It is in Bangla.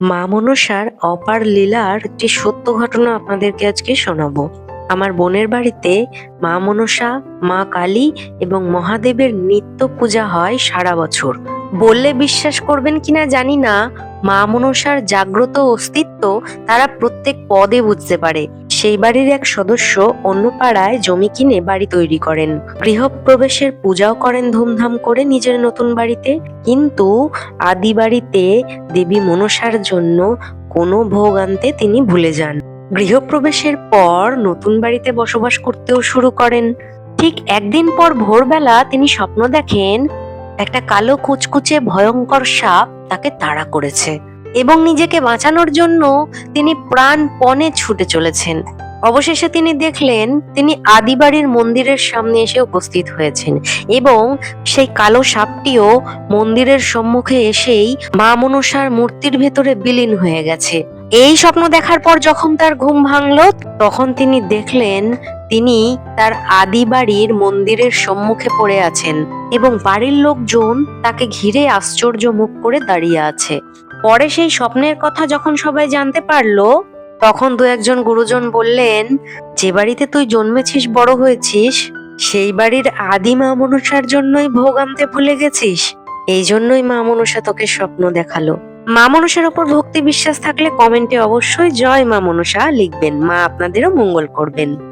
মা মনসার অপার লীলার একটি সত্য ঘটনা আপনাদেরকে আজকে শোনাবো। আমার বোনের বাড়িতে মা মনসা, মা কালী এবং মহাদেবের নিত্য পূজা হয় সারা বছর। বললে বিশ্বাস করবেন কিনা জানি না, মা মনসার জাগ্রত অস্তিত্ব তারা প্রত্যেক পদে বুঝতে পারে। সেই বাড়ির এক সদস্য অন্য পাড়ায় জমি কিনে বাড়ি তৈরি করেন। গৃহপ্রবেশের পূজাও করেন ধুমধাম করে নিজের নতুন বাড়িতে। কিন্তু আদি বাড়িতে দেবী মনসার জন্য কোনো ভোগ আনতে তিনি ভুলে যান। গৃহপ্রবেশের পর নতুন বাড়িতে বসবাস করতেও শুরু করেন। ঠিক একদিন পর ভোরবেলা তিনি স্বপ্ন দেখেন, একটা কালো কুচকুচে ভয়ঙ্কর সাপ তাকে তাড়া করেছে। এবং নিজেকে বাঁচানোর জন্য তিনি প্রাণপণে ছুটে চলেছেন। অবশেষে তিনি দেখলেন, তিনি আদিবাড়ির মন্দিরের সামনে এসে উপস্থিত হয়েছেন এবং সেই কালো সাপটিও মন্দিরের সম্মুখে এসেই মা মনসার মূর্তির ভেতরে বিলীন হয়ে গেছে। এই স্বপ্ন দেখার পর যখন তার ঘুম ভাঙলো, তখন তিনি দেখলেন, তিনি তার আদি বাড়ির মন্দিরের সম্মুখে পড়ে আছেন এবং বাড়ির লোকজন তাকে ঘিরে আশ্চর্য মুখ করে দাঁড়িয়ে আছে। পরে সেই স্বপ্নের কথা যখন সবাই জানতে পারল, তখন দু একজন গুরুজন বললেন, যে বাড়িতে তুই জন্মেছিস, বড় হয়েছিস, সেই বাড়ির আদি মা মনসার জন্যই ভোগ আনতে ভুলে গেছিস। এই জন্যই মা মনসা তোকে স্বপ্ন দেখাল। মা মনসার ওপর ভক্তি বিশ্বাস থাকলে কমেন্টে অবশ্যই জয় মা মনসা লিখবেন। মা আপনাদেরও মঙ্গল করবেন।